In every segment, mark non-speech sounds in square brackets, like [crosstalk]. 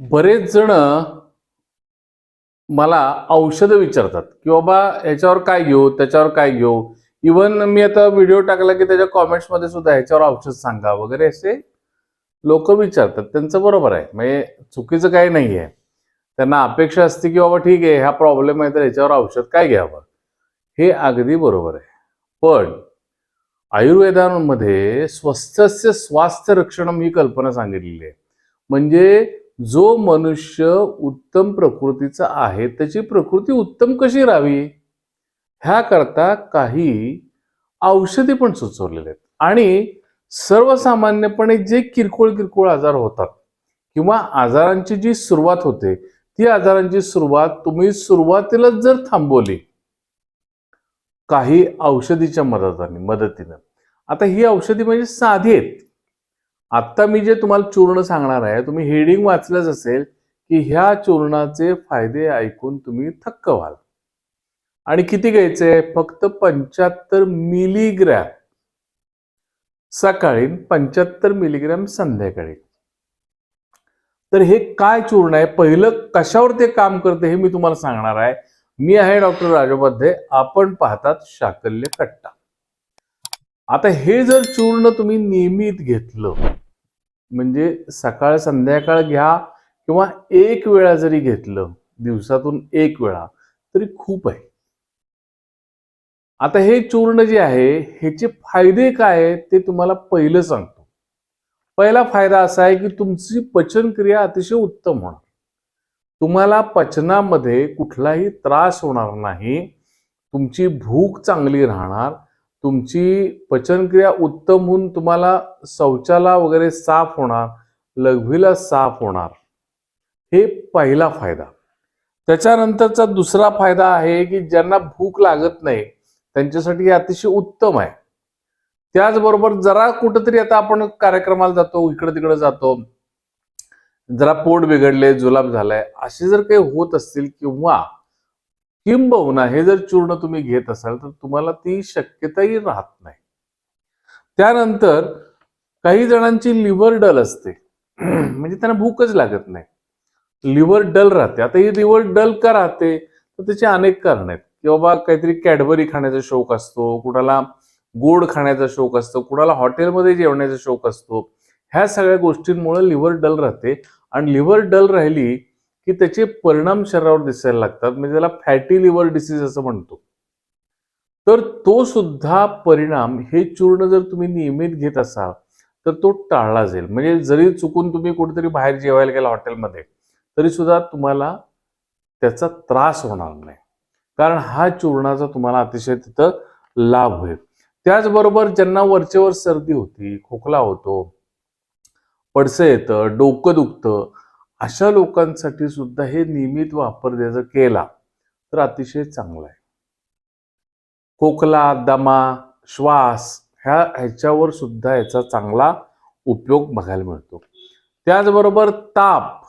बरेच जण मला औषधं विचारतात की बाबा ह्याच्यावर काय घेऊ त्याच्यावर काय घेऊ? इवन मी आता व्हिडिओ टाकला की त्याच्या कॉमेंट्समध्ये सुद्धा ह्याच्यावर औषध सांगा वगैरे असे लोक विचारतात. त्यांचं बरोबर आहे. म्हणजे चुकीचं काही नाही आहे त्यांना अपेक्षा असते की बाबा ठीक आहे ह्या प्रॉब्लेम आहे तर ह्याच्यावर औषध काय घ्यावं? हे अगदी बरोबर आहे. पण आयुर्वेदामध्ये स्वस्थस्य स्वास्थ्य रक्षणम ही कल्पना सांगितलेली आहे. म्हणजे जो मनुष्य उत्तम प्रकृतीचा आहे त्याची प्रकृती उत्तम कशी राहावी? ह्याकरता काही औषधी पण सुचवलेले आहेत. आणि सर्वसामान्यपणे जे किरकोळ किरकोळ आजार होतात किंवा आजारांची जी सुरुवात होते ती आजारांची सुरुवात तुम्ही सुरुवातीलाच जर थांबवली काही औषधीच्या मदताने मदतीनं. आता ही औषधी म्हणजे साधी आहेत. आत्ता मी जे तुम्हाला चूर्ण सांगणार आहे तुम्ही हेडिंग वाचलंच असेल की ह्या चूर्णाचे फायदे ऐकून तुम्ही थक्क व्हाल. आणि किती घ्यायचे? फक्त पंच्याहत्तर मिलीग्रॅम सकाळी पंच्याहत्तर मिलीग्रॅम संध्याकाळी. तर हे काय चूर्ण आहे? पहिलं कशावर ते काम करते हे मी तुम्हाला सांगणार आहे. मी आहे डॉक्टर राजोपाध्ये. आपण पाहतात शाकल्य कट्टा. आता हे जर चूर्ण तुम्ही नियमित घेतलं म्हणजे सकाळ संध्याकाळ घ्या किंवा एक वेळा जरी घेतलं दिवसातून एक वेळा तरी खूप आहे. आता हे चूर्ण जे आहे ह्याचे फायदे काय आहेत ते तुम्हाला पहिलं सांगतो. पहिला फायदा असा आहे की तुमची पचनक्रिया अतिशय उत्तम होणार. तुम्हाला पचनामध्ये कुठलाही त्रास होणार नाही तुमची भूक चांगली राहणार तुमची पचनक्रिया उत्तम होऊन तुम्हाला शौचाला वगैरे साफ होणार लघवीला साफ होणार. हे पहिला फायदा. त्याच्यानंतरचा दुसरा फायदा आहे की ज्यांना भूक लागत नाही त्यांच्यासाठी हे अतिशय उत्तम आहे. त्याचबरोबर जरा कुठंतरी आता आपण कार्यक्रमाला जातो इकडं तिकडे जातो. जरा पोट बिघडले जुलाब झालाय. असे जर काही होत असतील किंवा किंबहुना हे जर चूर्ण तुम्ही घेत असाल तर तुम्हाला ती शक्यताही राहत नाही. त्यानंतर काही जणांची लिव्हर डल असते. [clears throat] म्हणजे त्यांना भूकच लागत नाही. लिव्हर डल राहते. आता ही लिव्हर डल का राहते? तर त्याचे अनेक कारण आहेत. की बाबा काहीतरी कॅडबरी खाण्याचा शौक असतो कुणाला गोड खाण्याचा शौक असतो कुणाला हॉटेलमध्ये जेवण्याचा शौक असतो. ह्या सगळ्या गोष्टींमुळे लिव्हर डल राहते. आणि लिव्हर डल राहिली की त्याचे परिणाम शरीरावर दिसायला लागतात. म्हणजे त्याला फॅटी लिव्हर डिसीज असं म्हणतो. तर तो सुद्धा परिणाम हे चूर्ण जर तुम्ही नियमित घेत असाल तर तो टाळला जाईल. म्हणजे जरी चुकून तुम्ही कुठेतरी बाहेर जेवायला गेला हॉटेलमध्ये तरी सुद्धा तुम्हाला त्याचा त्रास होणार नाही. कारण हा चूर्णाचा तुम्हाला अतिशय तिथं लाभ होईल. त्याचबरोबर ज्यांना वरचेवर सर्दी होती खोकला होतो पडसं येतं डोकं दुखतं अशा लोकांसाठी सुद्धा हे नियमित वापर जर केला तर अतिशय चांगला आहे. खोकला दमा श्वास ह्या ह्याच्यावर सुद्धा याचा चांगला उपयोग बघायला मिळतो. त्याचबरोबर ताप.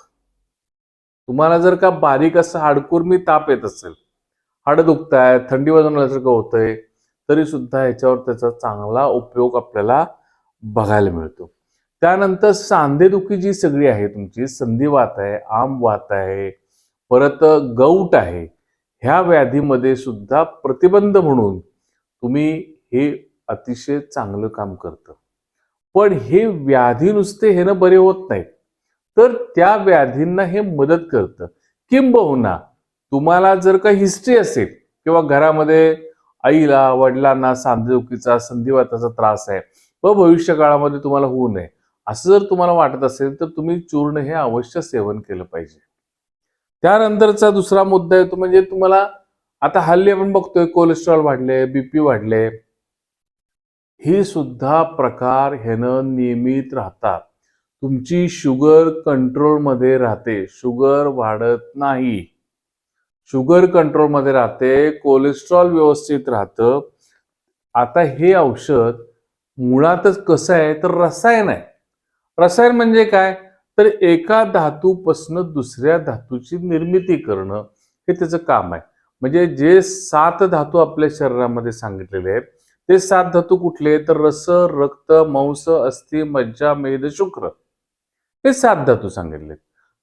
तुम्हाला जर का बारीक असं हाडकुर्मी ताप येत असेल हाड दुखत आहे थंडी वाजून का होतंय तरी सुद्धा ह्याच्यावर त्याचा चांगला उपयोग आपल्याला बघायला मिळतो. त्यानंतर सांधेदुखी जी सगळी आहे तुमची संधिवात आहे आमवात आहे परत गौट आहे ह्या व्याधीमध्ये सुद्धा प्रतिबंध म्हणून तुम्ही हे अतिशय चांगलं काम करतं. पण हे व्याधी नुसते हे ना बरे होत नाहीत. तर त्या व्याधींना हे मदत करतं. किंबहुना तुम्हाला जर का हिस्ट्री असेल किंवा घरामध्ये आईला वडिलांना सांधेदुखीचा संधिवाताचा त्रास आहे व भविष्य काळामध्ये तुम्हाला होऊ नये असं जर तुम्हाला वाटत असेल तर तुम्ही चूर्ण हे अवश्य सेवन केलं पाहिजे. त्यानंतरचा दुसरा मुद्दा येतो म्हणजे तुम्हाला आता हल्ली आपण बघतोय कोलेस्ट्रॉल वाढले बीपी वाढले. ही सुद्धा प्रकार ह्यानं नियमित राहतात. तुमची शुगर कंट्रोलमध्ये राहते. शुगर वाढत नाही. शुगर कंट्रोलमध्ये राहते कोलेस्ट्रॉल व्यवस्थित राहतं. आता हे औषध मुळातच कसं आहे तर रसायन आहे. रसायन म्हणजे काय? तर एका धातूपासून दुसऱ्या धातूची निर्मिती करणं हे त्याचं काम आहे. म्हणजे जे सात धातू आपल्या शरीरामध्ये सांगितलेले आहेत ते सात धातू कुठले? तर रस रक्त मांस अस्थि मज्जा मेद शुक्र हे सात धातू सांगितले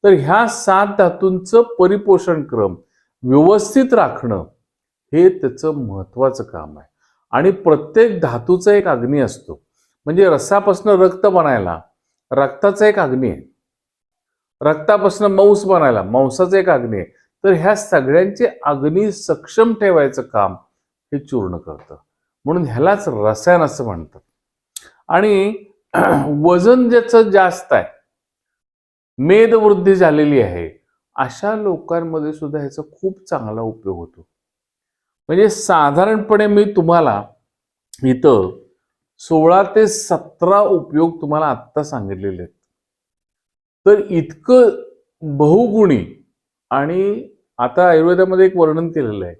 तर ह्या सात धातूंचं परिपोषण क्रम व्यवस्थित राखणं हे त्याचं महत्वाचं काम आहे. आणि प्रत्येक धातूचा एक अग्नी असतो. म्हणजे रसापासून रक्त बनायला रक्ताचा एक अग्नी आहे. रक्तापासून मांस बनायला मांसाचा एक अग्नी आहे. तर ह्या सगळ्यांचे अग्नी सक्षम ठेवायचं काम हे चूर्ण करतं. म्हणून ह्यालाच रसायन असं म्हणतात. आणि [clears throat] वजन ज्याचं जास्त आहे मेदवृद्धी झालेली आहे अशा लोकांमध्ये सुद्धा ह्याचा खूप चांगला उपयोग होतो. म्हणजे साधारणपणे मी तुम्हाला इथं सोळा ते सतरा उपयोग तुम्हाला आत्ता सांगितलेले आहेत. तर इतकं बहुगुणी आणि आता आयुर्वेदामध्ये एक वर्णन केलेलं आहे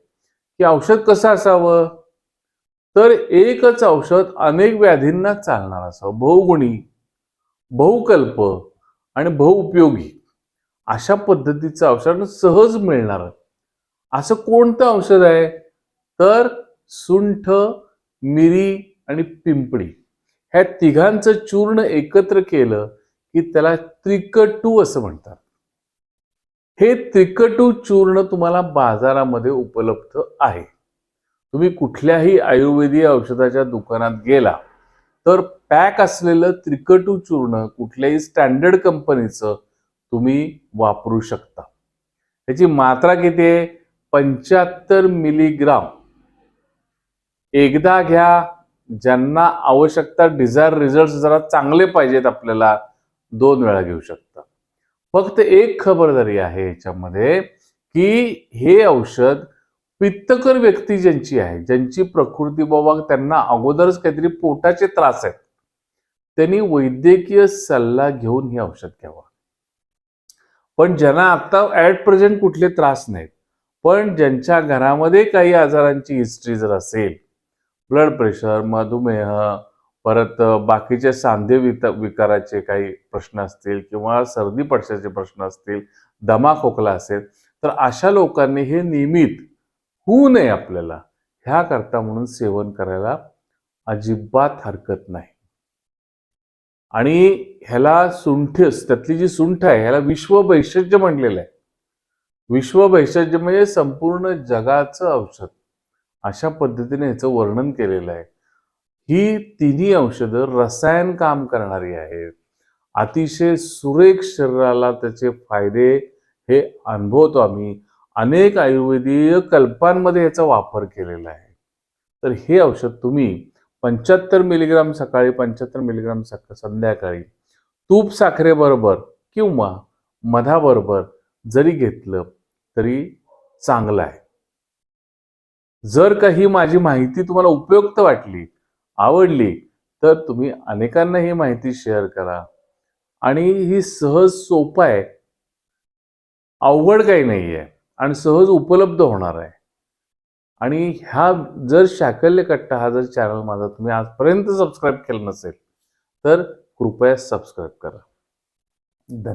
की औषध कसं असावं? तर एकच औषध अनेक व्याधींना चालणार असावं. बहुगुणी बहुकल्प आणि बहुउपयोगी अशा पद्धतीचं औषध सहज मिळणार. असं कोणतं औषध आहे? तर सुंठ मिरी आणि पिंपळी. ह्या तिघांचं चूर्ण एकत्र केलं की त्याला त्रिकटू असं म्हणतात. हे त्रिकटू चूर्ण तुम्हाला बाजारामध्ये उपलब्ध आहे. तुम्ही कुठल्याही आयुर्वेदीय औषधाच्या दुकानात गेला तर पॅक असलेलं त्रिकटू चूर्ण कुठल्याही स्टँडर्ड कंपनीचं तुम्ही वापरू शकता. त्याची मात्रा किती आहे? पंच्याहत्तर मिलीग्राम. एकदा घ्या ज्यांना आवश्यकता डिझायर रिझल्ट जरा चांगले पाहिजेत आपल्याला दोन वेळा घेऊ शकता. फक्त एक खबरदारी आहे याच्यामध्ये की हे औषध पित्तकर व्यक्ती ज्यांची आहे ज्यांची प्रकृती बाबा त्यांना अगोदरच काहीतरी पोटाचे त्रास आहेत त्यांनी वैद्यकीय सल्ला घेऊन हे औषध घ्यावं. पण ज्यांना आता ऍट प्रेझेंट कुठले त्रास नाहीत पण ज्यांच्या घरामध्ये काही आजारांची हिस्ट्री जर असेल ब्लड प्रेशर मधुमेह परत बाकीचे सांधे वित विकाराचे काही प्रश्न असतील किंवा सर्दी पडशाचे प्रश्न असतील दमा खोकला असेल तर अशा लोकांनी हे नियमित होऊ नये आपल्याला. ह्या करता म्हणून सेवन करायला अजिबात हरकत नाही. आणि ह्याला सुंठस त्यातली जी सुंठ आहे ह्याला विश्व भैषज्य म्हटलेलं आहे. विश्व भैषज्य म्हणजे संपूर्ण जगाचं औषध. अशा पद्धतीने ह्याचं वर्णन केलेलं आहे. ही तिन्ही औषधं रसायन काम करणारी आहेत. अतिशय सुरेख शरीराला त्याचे फायदे हे अनुभवतो आम्ही. अनेक आयुर्वेदीय कल्पांमध्ये याचा वापर केलेला आहे. तर हे औषध तुम्ही पंच्याहत्तर मिलीग्राम सकाळी पंच्याहत्तर मिलीग्राम सका संध्याकाळी तूप साखरेबरोबर किंवा मधाबरोबर जरी घेतलं तरी चांगलं आहे. जर काही माझी माहिती तुम्हाला उपयुक्त वाटली आवडली तर तुम्ही अनेकांना ही माहिती शेअर करा. आणि ही सहज सोपं आहे. अवघड काही नाही आहे आणि सहज उपलब्ध होणार आहे. आणि ह्या जर शाकल्य कट्टा हा जर चॅनल माझा तुम्ही आजपर्यंत सबस्क्राईब केला नसेल तर कृपया सबस्क्राईब करा. धन्यवाद.